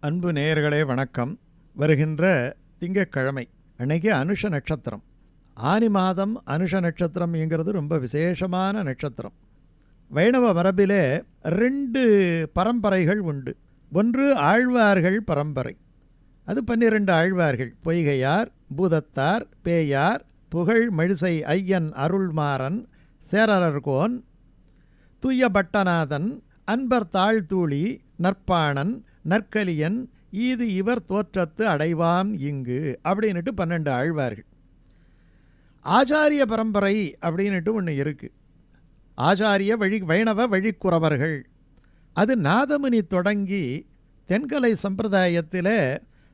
அன்பு நேயர்களே வணக்கம். வருகின்ற திங்கட்கிழமை அன்னைக்கு அனுஷ நட்சத்திரம். ஆனி மாதம் அனுஷ நட்சத்திரம்ங்கிறது ரொம்ப விசேஷமான நட்சத்திரம். வைணவ மரபிலே ரெண்டு பரம்பரைகள் உண்டு. ஒன்று ஆழ்வார்கள் பரம்பரை. அது பன்னிரண்டு ஆழ்வார்கள். பொய்கையார் பூதத்தார் பேயார் புகழ் மழிசை ஐயன் அருள்மாறன் சேரரர்கோன் தூய பட்டநாதன் அன்பர் தாழ்தூளி நற்பாணன் நற்கலியன் ஈது இவர் தோற்றத்து அடைவாம் இங்கு அப்படின்னுட்டு பன்னெண்டு ஆழ்வார்கள். ஆச்சாரிய பரம்பரை அப்படின்னுட்டு ஒன்று இருக்குது ஆச்சாரிய வழி வைணவ வழிக்குறவர்கள். அது நாதமுனி தொடங்கி தென்கலை சம்பிரதாயத்தில்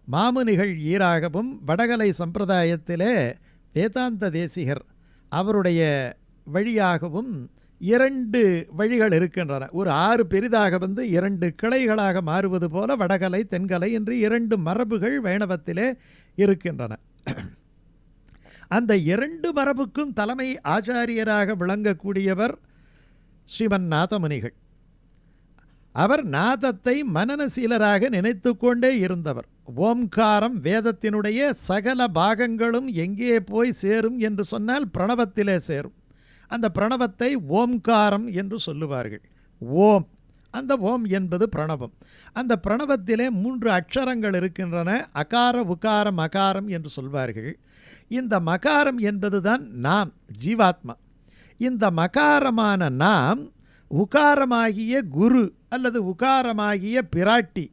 மாமுனிகள் ஈராகவும் வடகலை சம்பிரதாயத்தில் வேதாந்த தேசிகர் அவருடைய வழியாகவும் இரண்டு வழிகள் இருக்கின்றன. ஒரு ஆறு பெரிதாக வந்து இரண்டு கிளைகளாக மாறுவது போல வடகலை தென்கலை என்று இரண்டு மரபுகள் வைணவத்திலே இருக்கின்றன. அந்த இரண்டு மரபுக்கும் தலைமை ஆச்சாரியராக விளங்கக்கூடியவர் ஸ்ரீமன் நாதமுனிகள் அவர் நாதத்தை மனநசீலராக நினைத்து கொண்டே இருந்தவர். ஓம்காரம் வேதத்தினுடைய சகல பாகங்களும் எங்கே போய் சேரும் என்று சொன்னால் பிரணவத்திலே சேரும். அந்த பிரணவத்தை ஓம்காரம் என்று சொல்லுவார்கள். ஓம். அந்த ஓம் என்பது பிரணவம். அந்த பிரணவத்திலே மூன்று அக்ஷரங்கள் இருக்கின்றன. அகார உகாரம் அகாரம் என்று சொல்வார்கள். இந்த மகாரம் என்பதுதான் நாம் ஜீவாத்மா. இந்த மகாரமான நாம் உகாரமாகிய குரு அல்லது உகாரமாகிய பிராட்டி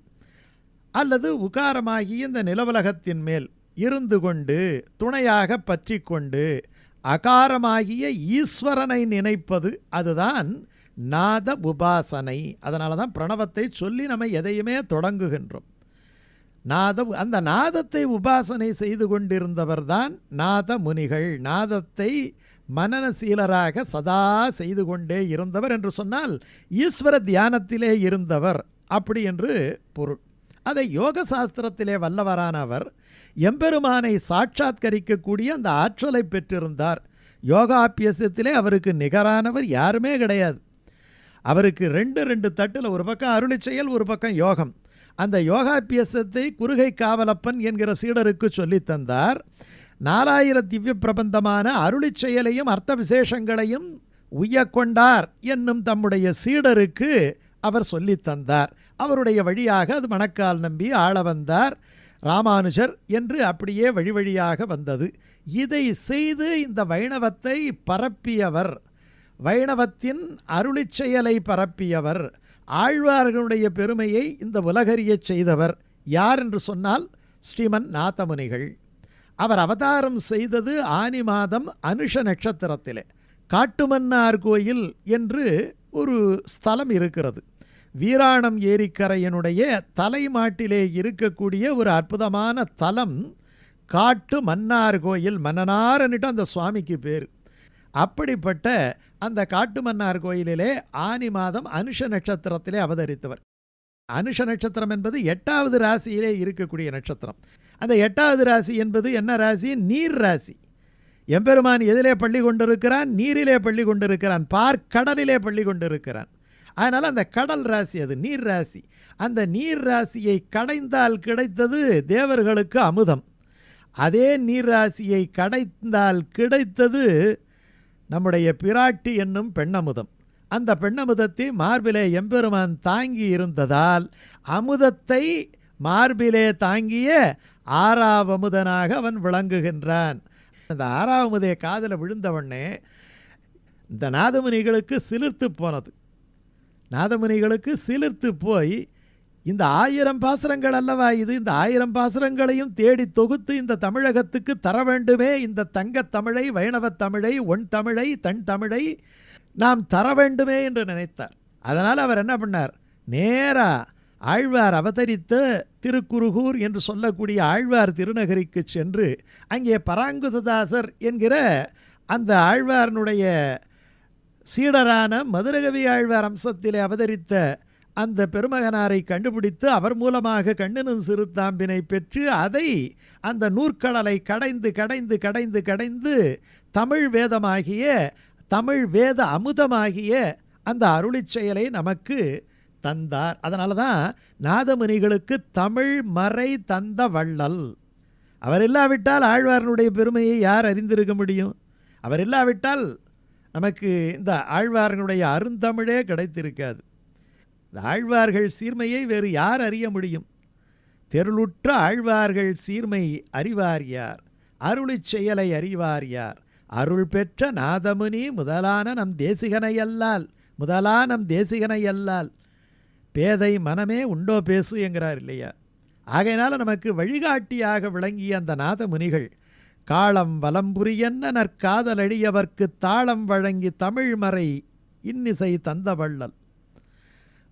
அல்லது உகாரமாகிய இந்த நிலவுலகத்தின் மேல் இருந்து கொண்டு துணையாக பற்றி கொண்டு அகாரமாகிய ஈஸ்வரனை நினைப்பது அதுதான் நாத உபாசனை. அதனால தான் பிரணவத்தை சொல்லி நம்ம எதையுமே தொடங்குகின்றோம். நாத அந்த நாதத்தை உபாசனை செய்து கொண்டிருந்தவர் தான் நாத முனிகள். நாதத்தை மனநசீலராக சதா செய்து கொண்டே இருந்தவர் என்று சொன்னால் ஈஸ்வர தியானத்திலே இருந்தவர். அப்படி என்று பொருள். அதை யோக சாஸ்திரத்திலே வல்லவரான அவர் எம்பெருமானை சாட்சாத்கரிக்கக்கூடிய அந்த ஆற்றலை பெற்றிருந்தார். யோகாபியசத்திலே அவருக்கு நிகரானவர் யாருமே கிடையாது. அவருக்கு ரெண்டு ரெண்டு தட்டில் ஒரு பக்கம் அருளி செயல் ஒரு பக்கம் யோகம். அந்த யோகாபியசத்தை குறுகை காவலப்பன் என்கிற சீடருக்கு சொல்லித்தந்தார் தந்தார். திவ்ய பிரபந்தமான அருளி செயலையும் அர்த்த விசேஷங்களையும் உய்யக்கொண்டார் என்னும் தம்முடைய சீடருக்கு அவர் சொல்லித்தந்தார் அவருடைய வழியாக அது மணக்கால் நம்பி ஆள வந்தார். ராமானுஜர் என்று அப்படியே வழி வழியாக வந்தது. இதை செய்து இந்த வைணவத்தை பரப்பியவர். வைணவத்தின் அருளிச் செயலை பரப்பியவர். ஆழ்வார்களுடைய பெருமையை இந்த உலகறிய செய்தவர். யார் என்று சொன்னால் ஸ்ரீமன் நாதமுனிகள். அவர் அவதாரம் செய்தது ஆனி மாதம் அனுஷ நட்சத்திரத்திலே. காட்டுமன்னார் கோயில் என்று ஒரு ஸ்தலம் இருக்கிறது. வீராணம் ஏரிக்கரையினுடைய தலைமாட்டிலே இருக்கக்கூடிய ஒரு அற்புதமான தலம் காட்டு மன்னார் கோயில் மன்னனார்ன்னுட்டு அந்த சுவாமிக்கு பேர். அப்படிப்பட்ட அந்த காட்டு மன்னார் கோயிலிலே ஆனி மாதம் அனுஷ நட்சத்திரத்திலே அவதரித்தவர். அனுஷ நட்சத்திரம் என்பது எட்டாவது ராசியிலே இருக்கக்கூடிய நட்சத்திரம். அந்த எட்டாவது ராசி என்பது என்ன ராசி? நீர் ராசி. எம்பெருமான் எதிலே பள்ளி கொண்டிருக்கிறான் நீரிலே பள்ளி கொண்டிருக்கிறான் பார்க்கடலிலே பள்ளி கொண்டிருக்கிறான். அதனால் அந்த கடல் ராசி அது நீர் ராசி. அந்த நீர் ராசியை கடைந்தால் கிடைத்தது தேவர்களுக்கு அமுதம். அதே நீர் ராசியை கடைந்தால் கிடைத்தது நம்முடைய பிராட்டி என்னும் பெண்ணமுதம். அந்த பெண்ணமுதத்தை மார்பிலே எம்பெருமான் தாங்கி இருந்ததால் அமுதத்தை மார்பிலே தாங்கிய ஆறாவமுதனாக அவன் விளங்குகின்றான். அந்த ஆறாவமுதைய காதில் விழுந்தவொடனே இந்த நாதமுனிகளுக்கு சிலிர்த்து போனது. நாதமுனிகளுக்கு சிலிர்த்து போய் இந்த ஆயிரம் பாசுரங்கள் அல்லவா இது? இந்த ஆயிரம் பாசுரங்களையும் தேடி தொகுத்து இந்த தமிழகத்துக்கு தர வேண்டுமே. இந்த தங்கத் தமிழை வைணவத் தமிழை ஒன் தமிழை தன் தமிழை நாம் தர வேண்டுமே என்று நினைத்தார். அதனால் அவர் என்ன பண்ணார்? நேராக ஆழ்வார் அவதரித்த திருக்குருகூர் என்று சொல்லக்கூடிய ஆழ்வார் திருநகரிக்கு சென்று அங்கே பராங்குததாசர் என்கிற அந்த ஆழ்வாரனுடைய சீடரான மதுரகவி ஆழ்வார் அம்சத்திலே அவதரித்த அந்த பெருமகனாரை கண்டுபிடித்து அவர் மூலமாக கண்ணனும் சிறுத்தாம்பினை பெற்று அதை அந்த நூற்கடலை கடைந்து கடைந்து கடைந்து கடைந்து தமிழ் வேதமாகிய தமிழ் வேத அமுதமாகிய அந்த அருளிச் செயலை நமக்கு தந்தார். அதனால தான் நாதமுனிகளுக்கு தமிழ் மறை தந்த வள்ளல். அவர் இல்லாவிட்டால் ஆழ்வாரனுடைய பெருமையை யார் அறிந்திருக்க முடியும்? அவர் இல்லாவிட்டால் நமக்கு இந்த ஆழ்வாரனுடைய அருந்தமிழே கிடைத்திருக்காது. இந்த ஆழ்வார்கள் சீர்மையை வேறு யார் அறிய முடியும்? தெருளுற்ற ஆழ்வார்கள் சீர்மை அறிவார் யார்? அருளிச் செயலை அறிவார் யார்? அருள் பெற்ற நாதமுனி முதலான நம் தேசிகனை அல்லால் முதலா நம் தேசிகனை அல்லால் பேதை மனமே உண்டோ பேசு என்கிறார் இல்லையா? ஆகையினால நமக்கு வழிகாட்டியாக விளங்கிய அந்த நாதமுனிகள் காலம் வலம்புரியன்ன நற்காதலடியவர்க்கு தாளம் வழங்கி தமிழ்மறை இன்னிசை தந்த வள்ளல்.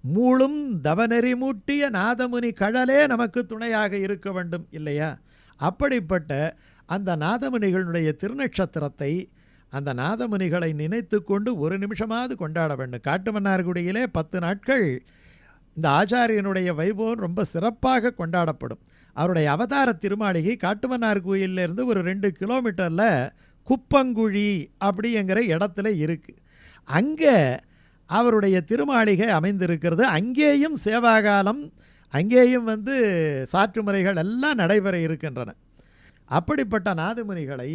மூளும் தவநெறி மூட்டிய நாதமுனி கழலே நமக்கு துணையாக இருக்க வேண்டும் இல்லையா? அப்படிப்பட்ட அந்த நாதமுனிகளுடைய திருநட்சத்திரத்தை அந்த நாதமுனிகளை நினைத்து கொண்டு ஒரு நிமிஷமாவது கொண்டாட வேண்டும். காட்டுமன்னார்குடியிலே பத்து நாட்கள் இந்த ஆச்சாரியனுடைய வைபவம் ரொம்ப சிறப்பாக கொண்டாடப்படும். அவருடைய அவதார திருமாளிகை காட்டுமன்னார் கோயிலிருந்து ஒரு ரெண்டு கிலோமீட்டரில் குப்பங்குழி அப்படிங்கிற இடத்துல இருக்குது அங்கே அவருடைய திருமாளிகை அமைந்திருக்கிறது. அங்கேயும் சேவாகாலம் அங்கேயும் வந்து சாற்று முறைகள் எல்லாம் நடைபெற இருக்கின்றன. அப்படிப்பட்ட நாதமுனிகளை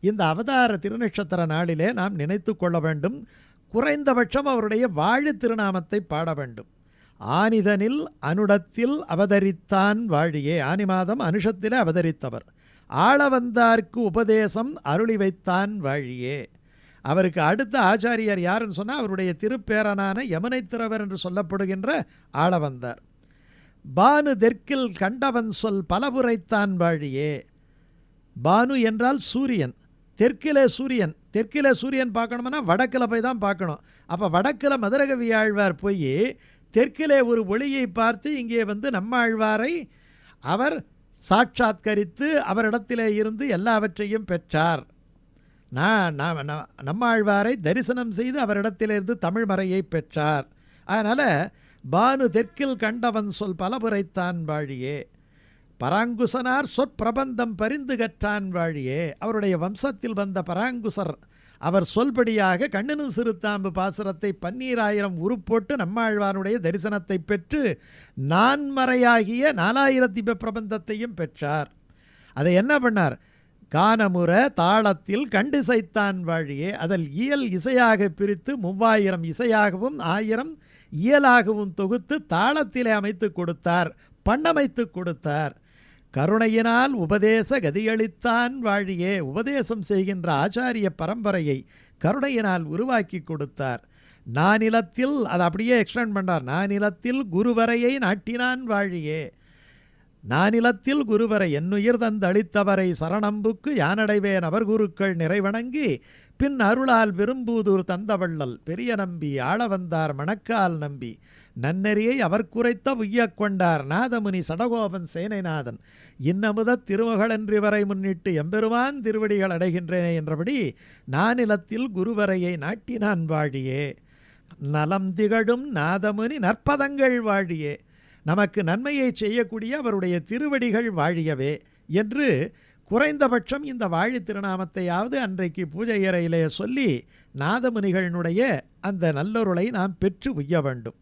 இந்த அவதார திருநட்சத்திர நாளிலே நாம் நினைத்து கொள்ள வேண்டும். குறைந்தபட்சம் அவருடைய வாழு திருநாமத்தை பாட வேண்டும். ஆனிதனில் அனுடத்தில் அவதரித்தான் வாழியே. ஆனி மாதம் அனுஷத்திலே அவதரித்தவர். ஆளவந்தார்க்கு உபதேசம் அருளி வைத்தான் வாழியே. அவருக்கு அடுத்த ஆச்சாரியர் யாருன்னு சொன்னால் அவருடைய திருப்பேரனான யமுனைத்திரவர் என்று சொல்லப்படுகின்ற ஆளவந்தார் பானு தெற்கில் கண்டவன் சொல் பலபுரைத்தான் வாழியே. பானு என்றால் சூரியன். தெற்கிலே சூரியன். தெற்கிலே சூரியன் பார்க்கணும்னா வடக்கில் போய் தான் பார்க்கணும். அப்போ வடக்கில் மதுரகவி ஆழ்வார் போய் தெற்கிலே ஒரு ஒளியை பார்த்து இங்கே வந்து நம்மாழ்வாரை அவர் சாட்சாத்கரித்து அவரிடத்திலே இருந்து எல்லாவற்றையும் பெற்றார். நான் நம்மாழ்வாரை தரிசனம் செய்து அவரிடத்திலிருந்து தமிழ் மறையை பெற்றார். அதனால் பானு தெற்கில் கண்டவன் சொல் பலபுரைத்தான் வாழியே. பராங்குசனார் சொற்பிரபந்தம் பரிந்து கற்றான் வாழியே. அவருடைய வம்சத்தில் வந்த பராங்குசர் அவர் சொல்படியாக கண்ணனு சிறுத்தாம்பு பாசுரத்தை பன்னீராயிரம் உருப்போட்டு நம்மாழ்வானுடைய தரிசனத்தை பெற்று நான்மறையாகிய நாலாயிரத்தி பிரபந்தத்தையும் பெற்றார். அதை என்ன பண்ணார்? கானமுற தாளத்தில் கண்டிசைத்தான் வாழியே அதில் இயல் இசையாக பிரித்து மூவாயிரம் இசையாகவும் ஆயிரம் இயலாகவும் தொகுத்து தாளத்திலே அமைத்து கொடுத்தார் பண்ணமைத்து கொடுத்தார். கருணையினால் உபதேச கதியளித்தான் வாழியே. உபதேசம் செய்கின்ற ஆச்சாரிய பரம்பரையை கருணையினால் உருவாக்கி கொடுத்தார். நானிலத்தில் அதை அப்படியே எக்ஸ்டெண்ட் பண்ணார் நானிலத்தில் குருவரையை நாட்டினான் வாழியே. நானிலத்தில் குருவரை என்னுயிர் தந்தளித்தவரை சரணம்புக்கு யானடைவேன் அவர் குருக்கள் நிறைவணங்கி பின் அருளால் விரும்பூதூர் தந்தவள்ளல் பெரிய நம்பி ஆள வந்தார் மணக்கால் நம்பி. நன்னெறியை அவர் குறைத்த உய்யக் கொண்டார் நாதமுனி சடகோபன் சேனைநாதன். இன்னமுத திருமகளன்றிவரை முன்னிட்டு எம்பெருமான் திருவடிகள் அடைகின்றேனே என்றபடி நானிலத்தில் குருவரையை நாட்டினான் வாழியே. நலம் திகழும் நாதமுனி நற்பதங்கள் வாழியே. நமக்கு நன்மையை செய்யக்கூடிய அவருடைய திருவடிகள் வாழியவே என்று குறைந்தபட்சம் இந்த வாழி திருநாமத்தையாவது அன்றைக்கு பூஜை அறையிலே சொல்லி நாதமுனிகளினுடைய அந்த நல்லொருளை நாம் பெற்று உய்ய வேண்டும்.